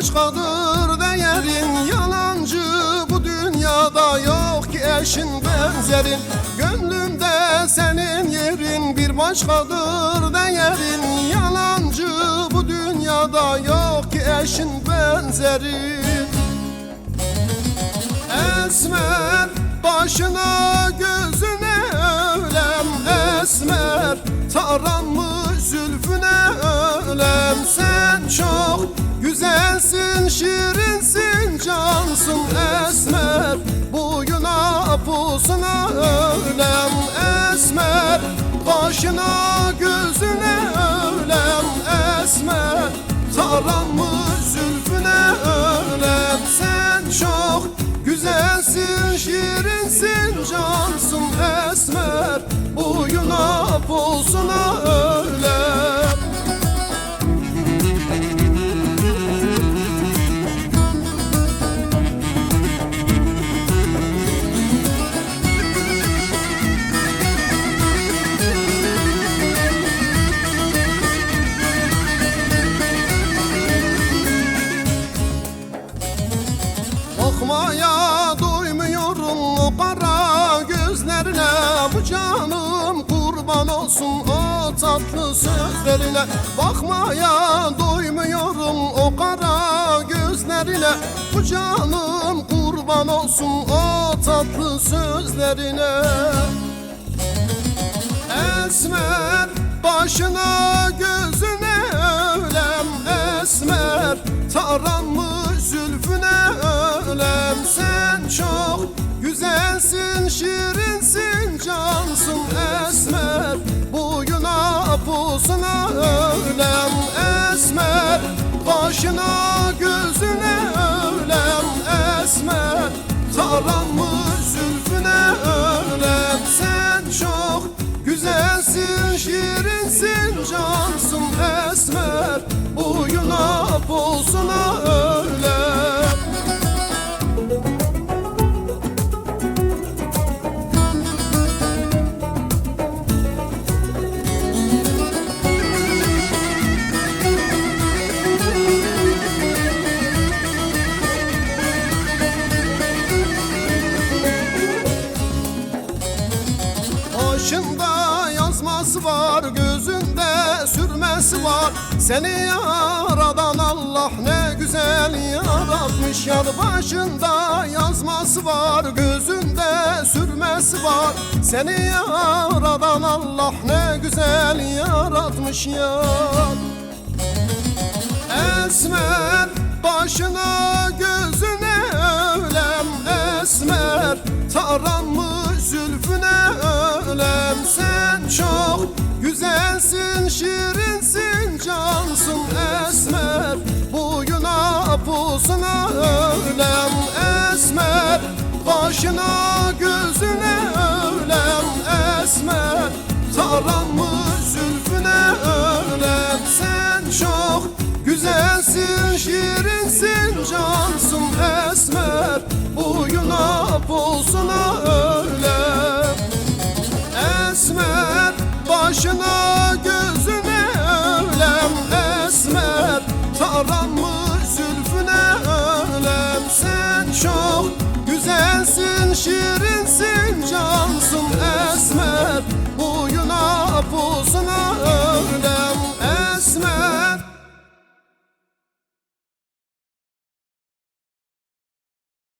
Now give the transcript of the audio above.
başkadır değerin Yalancı bu dünyada yok ki eşin benzerin. Gönlümde senin yerin bir başkadır değerin. Yalancı bu dünyada yok ki eşin benzerin. Esmer başına gözüne güzelsin şirinsin cansın Esmer. Boyuna pusuna ölem Esmer. Başına gözüne ölem Esmer. Taranmış zülfüne ölem Sen çok Bakmaya doymuyorum o kara gözlerine. Bu canım kurban olsun o tatlı sözlerine. Bakmaya doymuyorum o kara gözlerine. Bu canım kurban olsun o tatlı sözlerine. Esmer başına gözüne güzelsin şirinsin cansın Esmer. Boyuna pusuna ölem Esmer. Başına gözüne ölem Esmer. Taranmış var, gözünde sürmesi var. Seni yaradan Allah ne güzel yaratmış. Yar başında yazması var, gözünde sürmesi var. Seni yaradan Allah ne güzel yaratmış yar Esmer başına gözüne güzelsin şirinsin cansın Esmer. Boyuna pusuna ölem Esmer. Başına gözüne ölem Esmer. Taranmış zülfüne